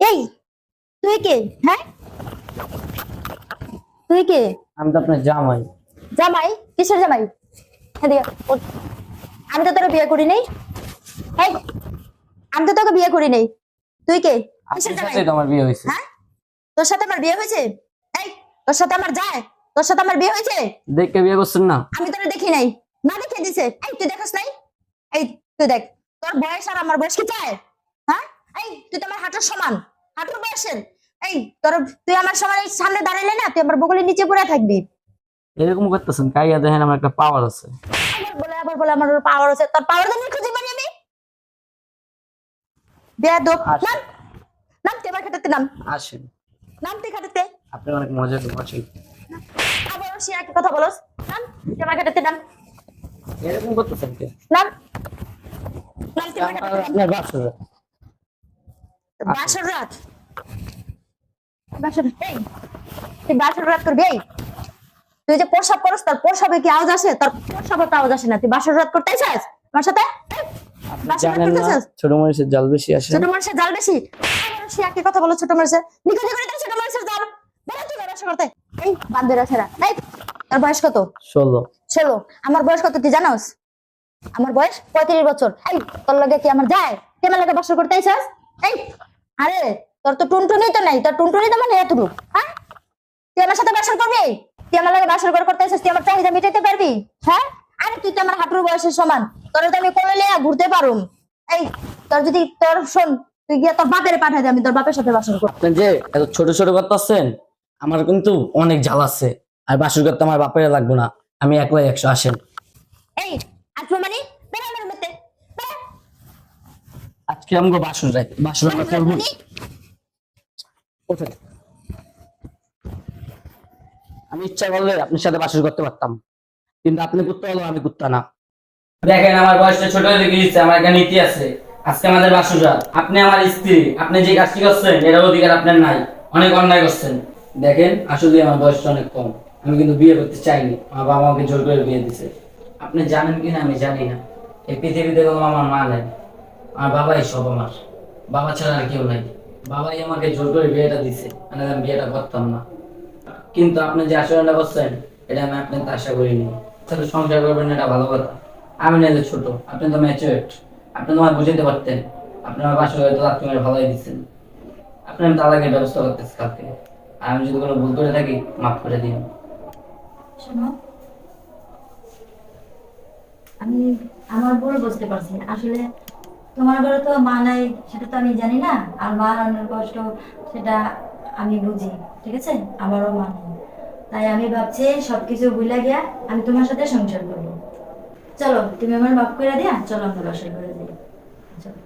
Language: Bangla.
এই তুই কে? হ্যাঁ? তুই কে? আমি তো আপনার জামাই। জামাই? কিসের জামাই? এদিকে ওঠ। আমি তো তোকে বিয়ে করি নাই। এই আমি তো তোকে বিয়ে করি নাই। তুই কে? কিসের আপনার জামাই? সাথে তো আমার বিয়ে হয়েছে। হ্যাঁ? তোর সাথে আমার বিয়ে হয়েছে? এই তোর সাথে আমার যায়? তোর সাথে আমার বিয়ে হয়েছে? দেখে বিয়ে করছেন না? আমি তোরে দেখি নাই। না দেখে দিছে। এই তুই দেখছ নাই? এই তুই দেখ তোর বয়স আর আমার বয়স কি চায়? হ্যাঁ? এই তুই তো আমার হাঁটুর সমান। হাঁটুর বয়সের এই তোর তুই আমার সমান এই সামনে দাঁড়াইলে না তুই আমার বগলের নিচে পড়ে থাকবি। এরকম করতেছেন কাইয়া দেখেন আমার একটা পাওয়ার আছে। বলে আবার বলে আমার পাওয়ার আছে। তোর পাওয়ার দিয়ে খুঁজে পারি আমি। বেয়াদব। নাম নাম তুই আমার খাটাতে নাম? আসেন। নাম তুই খাটাতে আপনি অনেক মজা করছেন আবার সে একই কথা বলস। নাম তুই আমার খাটাতে নাম? এরকম করতেছেন কে? নাম? নাম তুই আমার খাটাতে নাম। বাসর রাত। বাসর এই তুই বাসর রাত করবি এই। তুই যে প্রসাব করস তার প্রসাবে কি আওয়াজ আসে? তার প্রসাবে তো আওয়াজ আসে না। তুই বাসর রাত করতে চাস? আমার সাথে? জানেন না ছোট মানুষের জাল বেশি আসে। ছোট মানুষের জাল বেশি? সে একই কথা বলো ছোট মানুষের নিখোঁজ করে ছোট মানুষের জাল। তুই ব্যবসা করতে। এই ছেড়া এই তোর বয়স কত? ষোলো। ষোলো। আমার বয়স কত তুই জানোস? আমার বয়স পঁয়ত্রিশ বছর। এই তোর লগে কি আমার যায়? কে আমার লগে বাসর করতে আইসাস এই আরে তোর তো টুনটুনি তো নাই তোর টুনটুনি তো মানে এতটুকু হ্যাঁ? তুই আমার সাথে বাসর করবি? তুই আমার লগে বাসর করে করতে তুই আমার চাহিদা মিটাইতে পারবি? হ্যাঁ? আরে তুই তো আমার হাঁটুর বয়সের সমান? তোর তো আমি কোলে লিয়া ঘুরতে পারুম। এই তোর যদি তোর শোন তুই গিয়ে তোর বাপের পাঠাই দে আমি তোর বাপের সাথে বাসর করব যে এত ছোট ছোট করতেছেন আমার কিন্তু অনেক জাল আছে। আর বাসর করতে আমার বাপের লাগবে না আমি একলাই একশো আসেন। এই আসব মানে? আজকে আমাকে বাসর যাই বাসর আমরা করব ওঠেন। আমি ইচ্ছা করলে আপনার সাথে বাসর করতে পারতাম। কিন্তু আপনি করতে হলো আমি করতে না। দেখেন আমার বয়সটা ছোট হয়ে গিয়েছে আমার একটা নীতি আছে। আজকে আমাদের বাসুরা আপনি আমার স্ত্রী আপনি যে কাজটি করছেন এটার অধিকার আপনার নাই। অনেক অন্যায় করছেন। দেখেন আসলে আমার বয়সটা অনেক কম। আমি কিন্তু বিয়ে করতে চাইনি। আমার বাবা আমাকে জোর করে বিয়ে দিছে আপনি জানেন কিনা? আমি জানি না। এই পৃথিবীতে কোনো আমার মা নাই। আমার বাবাই সব আমার। বাবা ছাড়া আর কেউ নাই। বাবাই আমাকে জোর করে বিয়েটা দিছে মানে আমি বিয়েটা করতাম না। কিন্তু আপনি যে আচরণটা করছেন, এটা আমি আপনার আশা করিনি তাহলে সংসার করবেন এটা ভালো কথা। আমি নাইলে ছোট, আপনি তো ম্যাচুরেট আপনি তোমার বুঝাতে পারতেন। আপনি আমার বাসা হয়তো আপনি ভালোই দিচ্ছেন। আপনি আমি তালাকের ব্যবস্থা করতেছি কালকে। আর আমি যদি কোনো ভুল করে থাকি, মাফ করে দিন। আমি আমার ভুল বুঝতে পারছি আসলে তোমার ঘরে তো মা নাই, সেটা তো আমি জানি না। আর মা রান্নার কষ্ট, সেটা আমি বুঝি, ঠিক আছে? আমারও মা নেই। তাই আমি ভাবছি সবকিছু ভুলে গিয়া আমি তোমার সাথে সংসার করব। চলো, তুমি আমার মাফ করে দিয়া, চলো আমরা বাসর করে দিই চলো।